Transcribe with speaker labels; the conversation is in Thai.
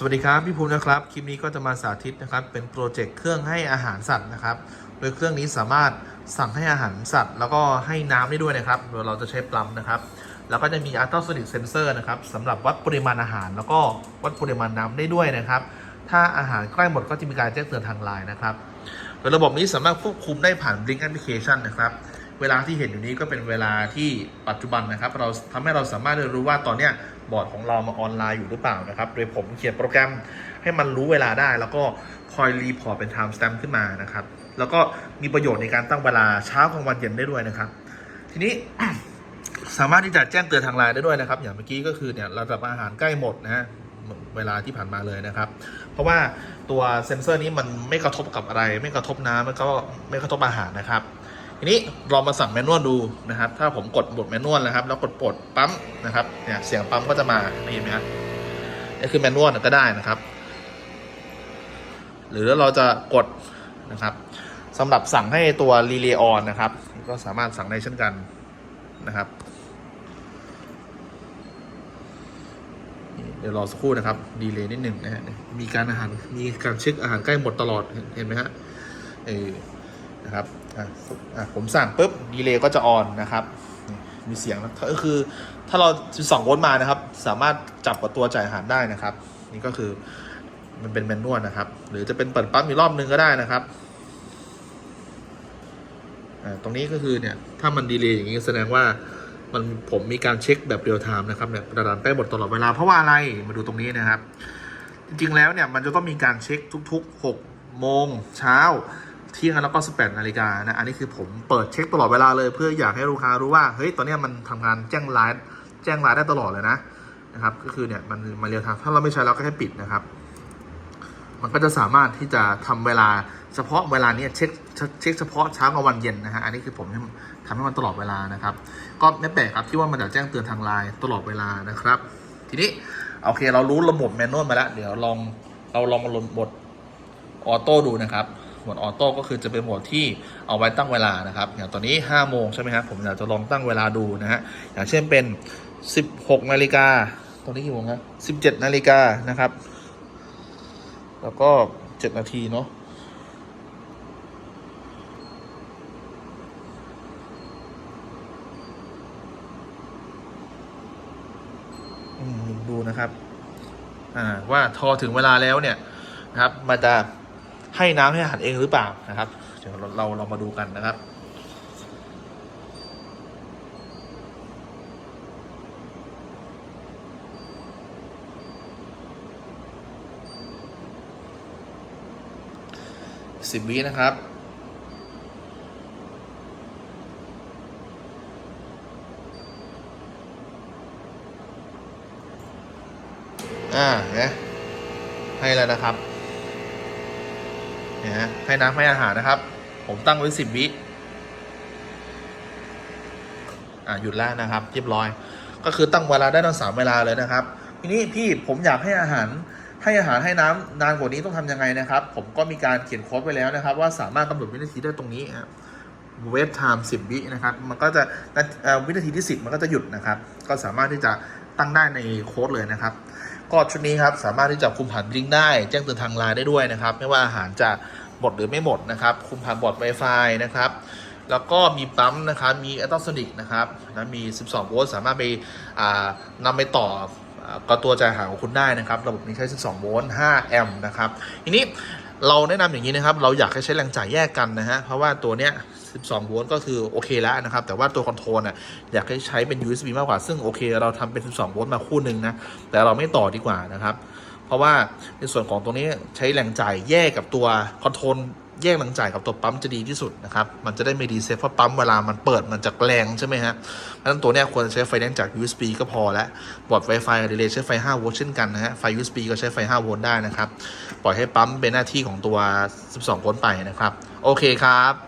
Speaker 1: สวัสดีครับพี่ภูมินะครับคลิปนี้ก็จะมาสาธิตนะครับเป็นโปรเจกต์เครื่องให้อาหารสัตว์นะครับโดยเครื่องนี้สามารถสั่งให้อาหารสัตว์ แล้วก็ให้น้ำได้ด้วยนะครับโดยเราจะใช้ปลัมนะครับ แล้วก็จะมี ultrasonic sensor นะครับสำหรับวัดปริมาณอาหาร แล้วก็วัดปริมาณน้ำได้ด้วยนะครับ ถ้าอาหารใกล้หมดก็จะมีการแจ้งเตือนทางไลน์นะครับโดยระบบนี้สามารถควบคุมได้ผ่าน Blink Application นะครับ เวลาที่เห็นอยู่นี้ก็เป็นเวลาที่ปัจจุบันนะครับ เราทำให้เราสามารถเรียนรู้ว่าตอนเนี้ยบอร์ดของเรามาออนไลน์อยู่หรือเปล่านะครับ โดยผมเขียนโปรแกรมให้มันรู้เวลาได้ แล้วก็คอยรีพอร์ตเป็น time stamp ขึ้นมานะครับ แล้วก็มีประโยชน์ในการตั้งเวลาเช้ากลางวันเย็นได้ด้วยนะครับ ทีนี้สามารถที่จะแจ้งเตือนทางไลน์ได้ด้วยนะครับ อย่างเมื่อกี้ก็คือเนี่ยระดับอาหารใกล้หมดนะฮะเวลาที่ผ่านมาเลยนะครับ เพราะว่าตัวเซ็นเซอร์นี้มันไม่กระทบกับอะไร ไม่กระทบน้ำแล้วก็ไม่กระทบอาหารนะครับ ทีนี้เรามาสั่งแมนนวลดูนะครับ ถ้าผมกดบทแมนนวลนะครับ แล้วกดปลดปั๊มนะครับเนี่ยเสียงปั๊มก็จะมาได้ยินไหมครับนี่คือแมนนวลก็ได้นะครับ หรือเราจะกดนะครับสำหรับสั่งให้ตัวรีเลย์ออนนะครับ ก็สามารถสั่งได้เช่นกันนะครับเดี๋ยวรอสักครู่นะครับ ดีเลย์นิดหนึ่งนะฮะ มีการอาหาร มีการเช็คอาหารใกล้หมดตลอด เห็นไหมฮะ เออ นะครับอะผมสั่งปุ๊บดีเลย์ก็จะออนนะครับ มีเสียงนะก็คือ ถ้าเรา 12 โวลต์มานะครับ สามารถจับกับตัวจ่ายอาหารได้นะครับ นี่ก็คือมันเป็นแมนนวลนะครับ หรือจะเป็นเปิดปั๊มอีกรอบนึงก็ได้นะครับตรงนี้ก็คือเนี่ย ถ้ามันดีเลย์อย่างนี้แสดงว่ามันผมมีการเช็คแบบเรียลไทม์นะครับเนี่ยระดับใกล้หมดตลอดเวลาเพราะว่าอะไรมาดูตรงนี้นะครับ จริงๆแล้วเนี่ยมันจะต้องมีการเช็คทุก ๆ 6 โมงเช้า เที่ยงแล้วก็18นาฬิกานะ อันนี้คือผมเปิดเช็คตลอดเวลาเลยเพื่ออยากให้ลูกค้ารู้ว่า เฮ้ย ตอนนี้มันทำงานแจ้งไลน์แจ้งไลน์ได้ตลอดเลยนะนะครับ ก็คือเนี่ยมันมาเรียลไทม์ถ้าเราไม่ใช้เราก็แค่ปิดนะครับ มันก็จะสามารถที่จะทำเวลาเฉพาะเวลานี้เช็คเช็คเฉพาะเช้ากับวันเย็นนะฮะ อันนี้คือผมทำให้มันตลอดเวลานะครับ ก็ไม่แปลกครับที่ว่ามันจะแจ้งเตือนทางไลน์ตลอดเวลานะครับ ทีนี้โอเคเรารู้ระบบแมนนวลมาแล้ว เดี๋ยวลองเราลองมาลงบทออโต้ดูนะครับ โหมดออโต้ก็คือจะเป็นโหมดที่เอาไว้ตั้งเวลานะครับอย่างตอนนี้5โมงใช่ไหมครับผมอยากจะลองตั้งเวลาดูนะฮะอย่างเช่นเป็น 16นาฬิกาตรงนี้กี่โมงครับ17นาฬิกานะครับ แล้วก็ 7 นาทีเนาะดูนะครับว่าทอถึงเวลาแล้วเนี่ยนะครับมันจะ ให้น้ำให้อาหารเองหรือเปล่านะครับเดี๋ยวเราเราเรามาดูกันนะครับสิบวินะครับอ่าเนี่ยให้แล้วนะครับ เนี่ยฮะให้น้ำให้อาหารนะครับ ผมตั้งไว้สิบวิอ่าหยุดแล้วนะครับ เรียบร้อย ก็คือตั้งเวลาได้ทั้งสามเวลาเลยนะครับ ทีนี้พี่ผมอยากให้อาหารให้อาหารให้น้ำนานกว่านี้ต้องทำยังไงนะครับ ผมก็มีการเขียนโค้ดไว้แล้วนะครับ ว่าสามารถกำหนดวินาทีได้ตรงนี้ครับเวทไทม์สิบวินะครับ มันก็จะวินาทีที่สิบมันก็จะหยุดนะครับ ก็สามารถที่จะตั้งได้ในโค้ดเลยนะครับ ก็ชุดนี้ครับสามารถที่จะคุมผ่านลิงก์ได้ แจ้งเตือนทางไลน์ได้ด้วยนะครับ ไม่ว่าอาหารจะ หมดหรือไม่หมดนะครับ คุมผ่านบอร์ด Wi-Fi นะครับ แล้วก็มีปั๊มนะครับ มีอัลตราโซนิกนะครับแล้วมี 12 โวลต์ สามารถไปนำไปต่ออกับตัวจ่ายหาของคุณได้นะครับ ระบบนี้ใช้ 12 โวลต์ 5 แอมป์นะครับ ทีนี้เราแนะนำอย่างนี้นะครับ เราอยากให้ใช้แรงจ่ายแยกกันนะฮะ เพราะว่าตัวเนี้ย 12 โวลต์ก็คือโอเคแล้วนะครับ แต่ว่าตัวคอนโทรลน่ะอยากให้ใช้เป็น USB มากกว่า ซึ่งโอเค เราทำเป็น 12 โวลต์มาคู่หนึ่งนะ แต่เราไม่ต่อดีกว่านะครับ เพราะว่าในส่วนของตรงนี้ใช้แรงจ่ายแยกกับตัวคอนโทรลแยกแรงจ่ายกับตัวปั๊มจะดีที่สุดนะครับ มันจะได้ไม่ดีเซฟเพราะปั๊มเวลามันเปิดมันจะแรงใช่ไหมฮะเพราะฉะนั้นตัวนี้ควรใช้ไฟแนนซ์จาก USB ก็พอแล้วบอร์ด Wi-Fi กับ Relay ใช้ไฟ 5 โวลต์เช่นกันนะฮะ ไฟ USB ก็ใช้ไฟ 5 โวลต์ได้นะครับ ปล่อยให้ปั๊มเป็นหน้าที่ของตัว 12 โวลต์ไปนะครับ โอเคครับ